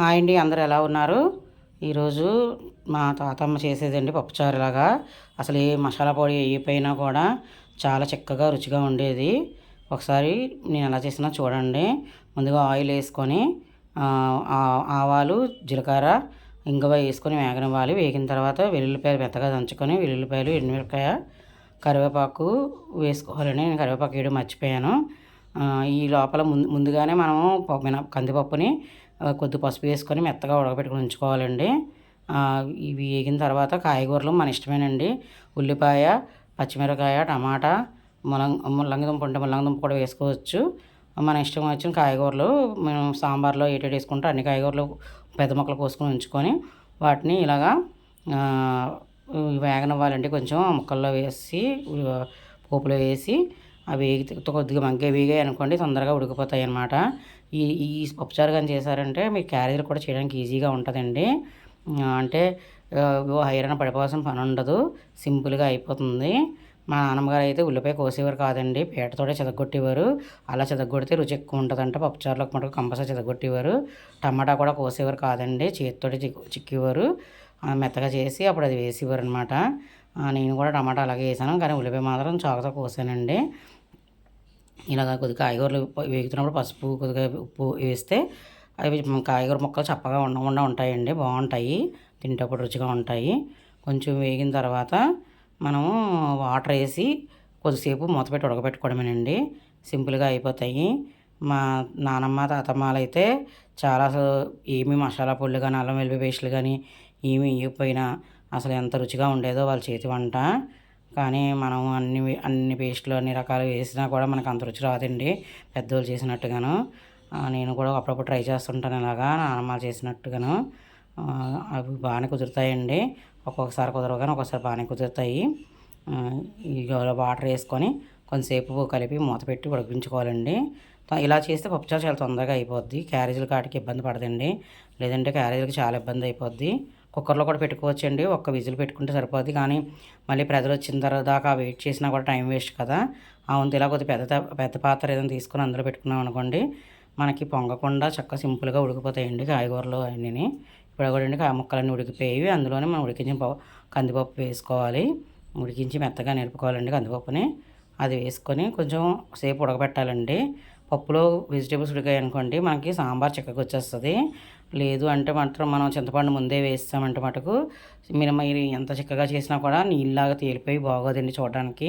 Hi అండి అందరు ఎలా ఉన్నారు? ఈరోజు మా తాతమ్మ చేసేదండి పప్పుచారు లాగా అసలు ఏ మసాలా పొడి వేయకపోయినా కూడా చాలా చక్కగా రుచిగా ఉండేది. ఒకసారి నేను ఎలా చేసినా చూడండి. ముందుగా ఆయిల్ వేసుకొని ఆవాలు జీలకర్ర ఇంగువ వేసుకొని వేగనివ్వాలి. వేగిన తర్వాత వెల్లుల్లిపాయలు మెత్తగా దంచుకొని వెల్లుల్లిపాయలు ఎండుమిరపకాయ కరివేపాకు వేసుకోవాలని నేను కరివేపాకు వేయడం మర్చిపోయాను. ఈ లోపల ముందు ముందుగానే మనము పప్పు మిన- కందిపప్పుని కొద్ది పసుపు వేసుకొని మెత్తగా ఉడకబెట్టుకుని ఉంచుకోవాలండి. ఇవి వేగిన తర్వాత కాయగూరలు మన ఇష్టమేనండి. ఉల్లిపాయ పచ్చిమిరపకాయ టమాటా ములం ముల్లంగిదుంప ఉంటే ముల్లంగిదుంప కూడా వేసుకోవచ్చు. మన ఇష్టం వచ్చిన కాయగూరలు మేము సాంబార్లో ఏటేటి వేసుకుంటే అన్ని కాయగూరలు పెద్ద ముక్కలు కోసుకొని ఉంచుకొని వాటిని ఇలాగా ఆ, వేగనివ్వాలండి. కొంచెం ముక్కల్లో వేసి పోపులో వేసి అవి వేగి కొద్దిగా మంకే వేగాయి అనుకోండి తొందరగా ఉడికిపోతాయి అన్నమాట ఈ ఈ పప్పుచారు కానీ చేశారంటే మీ క్యారేజీలు కూడా చేయడానికి ఈజీగా ఉంటుందండి. అంటే ఆ, హైరాణ పడిపోవాల్సిన పని ఉండదు. సింపుల్గా అయిపోతుంది. మా నాన్నమ్మగారు అయితే ఉల్లిపాయ కోసేవారు కాదండి. పీటతోటే చెదగొట్టేవారు. అలా చెదగొడితే రుచి ఎక్కువ ఉంటుందంట. పప్పుచారులకు మటుకు కంపల్సరీ చెదగొట్టేవారు. టమాటా కూడా కోసేవారు కాదండి. చేతితోటి చిక్కు చిక్కేవారు. మెత్తగా చేసి అప్పుడు అది వేసేవారు అనమాట నేను కూడా టమాటా అలాగే వేసాను. కానీ ఉల్లిపాయ మాత్రం చాకుతో కోసానండి. ఇలాగ కొద్దిగా కాయగూరలు వేగుతున్నప్పుడు పసుపు కొద్దిగా ఉప్పు వేస్తే అవి కాయగూర ముక్కలు చప్పగా ఉండకుండా ఉంటాయండి బాగుంటాయి తింటప్పుడు రుచిగా ఉంటాయి. కొంచెం వేగిన తర్వాత మనము వాటర్ వేసి కొద్దిసేపు మూత పెట్టి ఉడకబెట్టుకోవడమేనండి. సింపుల్గా అయిపోతాయి. మా నానమ్మ తాతమ్మలు అయితే చాలా అసలు ఏమి మసాలా పొళ్ళు కానీ అల్లం వెల్లుల్లి పేస్టులు కానీ ఏమి ఇవ్వకపోయినా అసలు ఎంత రుచిగా ఉండేదో వాళ్ళ చేతి వంట. కానీ మనం అన్ని అన్ని పేస్టులు అన్ని రకాలు వేసినా కూడా మనకు అంత రుచి రాదండి. పెద్దోళ్ళు చేసినట్టుగాను. నేను కూడా అప్పుడప్పుడు ట్రై చేస్తుంటాను ఇలాగా నానమ్మ చేసినట్టుగాను. అవి బాగానే కుదురుతాయండి. ఒక్కొక్కసారి కుదరవు కానీ ఒక్కొక్కసారి బాగానే కుదురుతాయి. ఆ, వాటర్ వేసుకొని కొంతసేపు కలిపి మూత పెట్టి ఉడికించుకోవాలండి. ఇలా చేస్తే పప్పుచారు చాలా తొందరగా అయిపోద్ది. క్యారేజీల కాటికి ఇబ్బంది పడదండి. లేదంటే క్యారేజీలకు చాలా ఇబ్బంది అయిపోద్ది. కుక్కర్లో కూడా పెట్టుకోవచ్చండి. ఒక్క విజిల్ పెట్టుకుంటే సరిపోద్ది. కానీ మళ్ళీ ప్రజలు వచ్చిన తర్వాత దాకా వెయిట్ చేసినా కూడా టైం వేస్ట్ కదా. అవును ఇలా కొద్దిగా పెద్ద పెద్ద పాత్ర ఏదైనా తీసుకొని అందులో పెట్టుకున్నాం అనుకోండి మనకి పొంగకుండా చక్కగా సింపుల్గా ఉడికిపోతాయండి కాయగూరలు అన్నీ ఇప్పుడు కూడా కాయ ముక్కలన్నీ ఉడికిపోయేవి. అందులోనే మనం ఉడికించిన కందిపప్పు వేసుకోవాలి. ఉడికించి మెత్తగా నిలుపుకోవాలండి కందిపప్పుని. అది వేసుకొని కొంచెం సేపు ఉడకబెట్టాలండి. పప్పులో వెజిటేబుల్స్ ఉడికాయి అనుకోండి మనకి సాంబార్ చక్కగా వచ్చేస్తుంది. లేదు అంటే మాత్రం మనం చింతపండు ముందే వేస్తామంటే మటుకు మీరు మీరు ఎంత చిక్కగా చేసినా కూడా నీళ్ళలాగా తేలిపోయి బాగోదండి చూడడానికి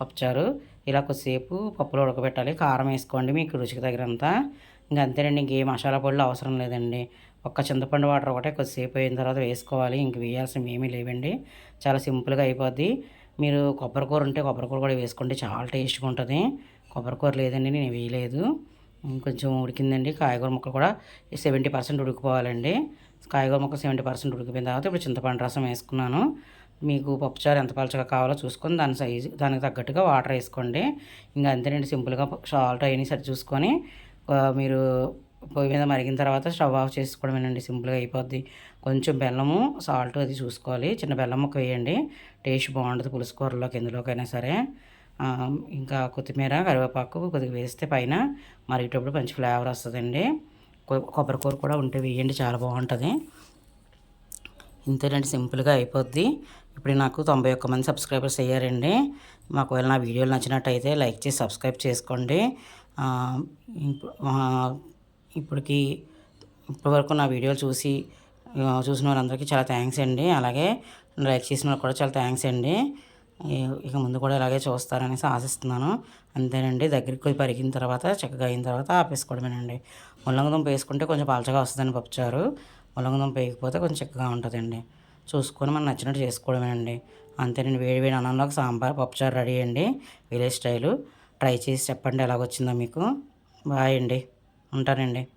పప్పుచారు. ఇలా కొద్దిసేపు పప్పులో ఉడకబెట్టాలి. కారం వేసుకోండి మీకు రుచికి తగినంత. ఇంకా అంతేనండి ఇంకే మసాలా పొడులు అవసరం లేదండి. ఒక్క చింతపండు వాటర్ ఒకటే కొద్దిసేపు అయిన తర్వాత వేసుకోవాలి. ఇంక వేయాల్సినవి ఏమీ లేవండి. చాలా సింపుల్గా అయిపోద్ది. మీరు కొబ్బరికూర ఉంటే కొబ్బరికూర కూడా వేసుకోండి చాలా టేస్ట్గా ఉంటుంది. కొబ్బరికూర లేదండి నేను వేయలేదు. కొంచెం ఉడికిందండి. కాయగూర ముక్కలు కూడా సెవెంటీ పర్సెంట్ ఉడికిపోవాలండి. కాయగూర ముక్క సెవెంటీ పర్సెంట్ ఉడికిపోయిన తర్వాత ఇప్పుడు చింతపండు రసం వేసుకున్నాను. మీకు పప్పుచారు ఎంత పలచగా కావాలో చూసుకొని దాని సైజు దానికి తగ్గట్టుగా వాటర్ వేసుకోండి. ఇంకా అంతేనండి సింపుల్గా సాల్ట్ అవన్నీ సరి చూసుకొని మీరు పొయ్యి మీద మరిగిన తర్వాత స్టవ్ ఆఫ్ చేసుకోవడమేనండి సింపుల్గా అయిపోద్ది. కొంచెం బెల్లము సాల్ట్ అది చూసుకోవాలి. చిన్న బెల్లం ముక్క వేయండి. టేస్ట్ బాగుంటుంది పులుసు కూరలోకి ఎందులోకైనా సరే. ఇంకా కొత్తిమీర కరివేపాకు కొద్దిగా వేస్తే పైన మరిగేటప్పుడు మంచి ఫ్లేవర్ వస్తుందండి. కొబ్బరికూర కూడా ఉంటే వేయండి చాలా బాగుంటుంది. ఇంతేనండి సింపుల్గా అయిపోద్ది. ఇప్పుడు నాకు తొంభై ఒక్క మంది సబ్స్క్రైబర్స్ అయ్యారండి. మాకు ఒకవేళ నా వీడియోలు నచ్చినట్టయితే లైక్ చేసి సబ్స్క్రైబ్ చేసుకోండి. ఇప్పటికి ఇప్పటివరకు నా వీడియోలు చూసి చూసిన వాళ్ళందరికీ చాలా థ్యాంక్స్ అండి. అలాగే లైక్ చేసిన వాళ్ళకి కూడా చాలా థ్యాంక్స్ అండి. ఇక ముందు కూడా ఇలాగే చూస్తారనేసి ఆశిస్తున్నాను. అంతేనండి దగ్గరికి పోయి పరిగిన తర్వాత చక్కగా అయిన తర్వాత ఆపేసుకోవడమేనండి. ముల్లంగదుంప వేసుకుంటే కొంచెం పలచగా వస్తుందని పప్పుచారు ముల్లంగదుంప వేయకపోతే కొంచెం చిక్కగా ఉంటుందండి. చూసుకొని మనం నచ్చినట్టు చేసుకోవడమేనండి. అంతేనండి వేడి వేడి అన్నంలోకి సాంబార్ పప్పుచారు రెడీ అండి. Village style. ట్రై చేసి చెప్పండి ఎలాగొచ్చిందో మీకు. బాయ్ అండి. ఉంటానండి.